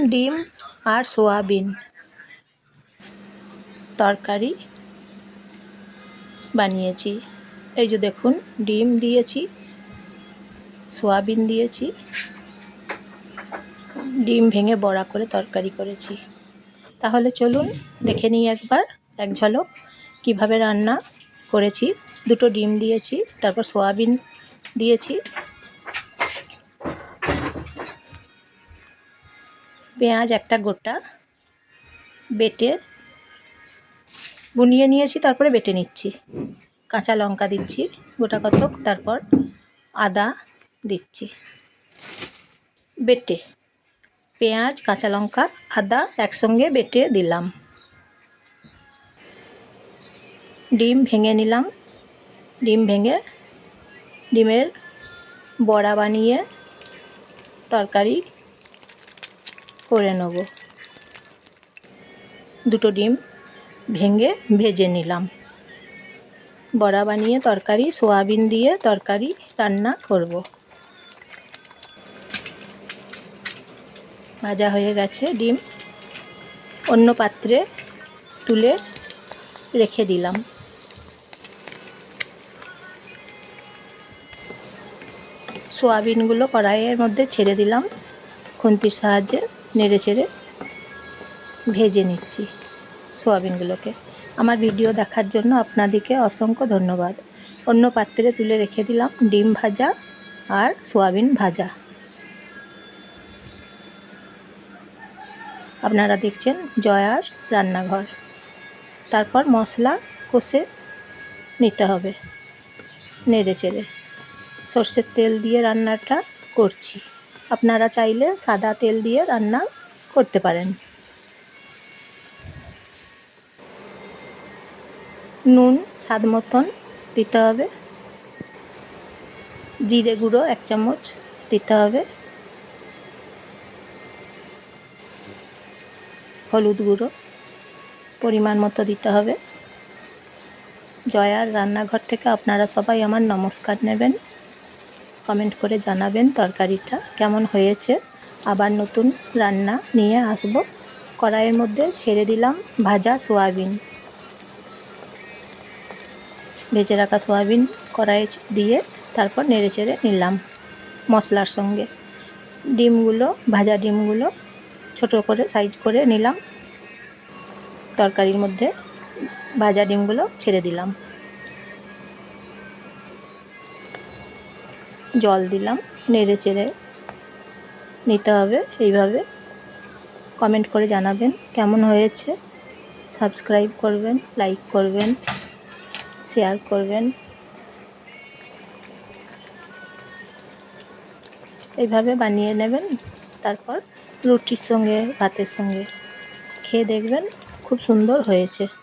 ডিম আর সোয়াবিন। তরকারি বানিয়েছি। এই যে দেখুন, ডিম দিয়েছি, সোয়াবিন দিয়েছি, ডিম ভেঙে বড়া করে তরকারি করেছি। তাহলে চলুন দেখে নিই একবার এক ঝলক কীভাবে রান্না করেছি। দুটো ডিম দিয়েছি, তারপর সোয়াবিন দিয়েছি পেঁয়াজ একটা গোটা, বেটে বুনিয়ে নিয়েছি, তারপরে বেটে নিচ্ছি। কাঁচা লঙ্কা দিচ্ছি, গোটা কতক, তারপর আদা দিচ্ছি। বেটে পেঁয়াজ, কাঁচা লঙ্কা, আদা একসঙ্গে বেটে দিলাম। ডিম ভেঙে নিলাম। ডিম ভেঙে ডিমের বড়া বানিয়ে তরকারি করে নেব। দুটো ডিম ভেঙে ভেজে নিলাম। বড়া বানিয়ে তরকারি, সোয়াবিন দিয়ে তরকারি রান্না করব। ভাজা হয়ে গেছে ডিম। অন্য পাত্রে তুলে রেখে দিলাম। সোয়াবিনগুলো কড়াইয়ের মধ্যে ছেড়ে দিলাম। খুন্তির সাহায্যে নেড়ে চেড়ে ভেজে নিচ্ছি সোয়াবিনগুলোকে। আমার ভিডিও দেখার জন্য আপনাদেরকে অসংখ্য ধন্যবাদ। অন্য পাত্রে তুলে রেখে দিলাম ডিম ভাজা আর সোয়াবিন ভাজা। আপনারা দেখছেন জয়ার রান্নাঘর। তারপর মশলা কষে নিতে হবে। নেড়ে চেড়ে সর্ষের তেল দিয়ে রান্নাটা করছি। আপনারা চাইলে সাদা তেল দিয়ে রান্না করতে পারেন। নুন, স্বাদ মতন দিতে হবে। জিরে গুঁড়ো এক চামচ দিতে হবে। হলুদ গুঁড়ো পরিমাণ মতো দিতে হবে। জয়ার রান্নাঘর থেকে আপনারা সবাই আমার নমস্কার নেবেন। কমেন্ট করে জানাবেন তরকারিটা কেমন হয়েছে। আবার নতুন রান্না নিয়ে আসব। কড়াইয়ের মধ্যে ছেড়ে দিলাম ভাজা সোয়াবিন। ভেজে রাখা সোয়াবিন কড়াইয়ে দিয়ে তারপর নেড়ে চেড়ে নিলাম মশলার সঙ্গে। ডিমগুলো, ভাজা ডিমগুলো ছোট করে, সাইজ করে নিলাম। তরকারির মধ্যে ভাজা ডিমগুলো ছেড়ে দিলাম। জল দিলাম, নেড়ে চেড়ে নিতে হবে এইভাবে। কমেন্ট করে জানাবেন কেমন হয়েছে। সাবস্ক্রাইব করবেন, লাইক করবেন, শেয়ার করবেন। এইভাবে বানিয়ে নেবেন, তারপর রুটির সঙ্গে, ভাতের সঙ্গে খেয়ে দেখবেন খুব সুন্দর হয়েছে।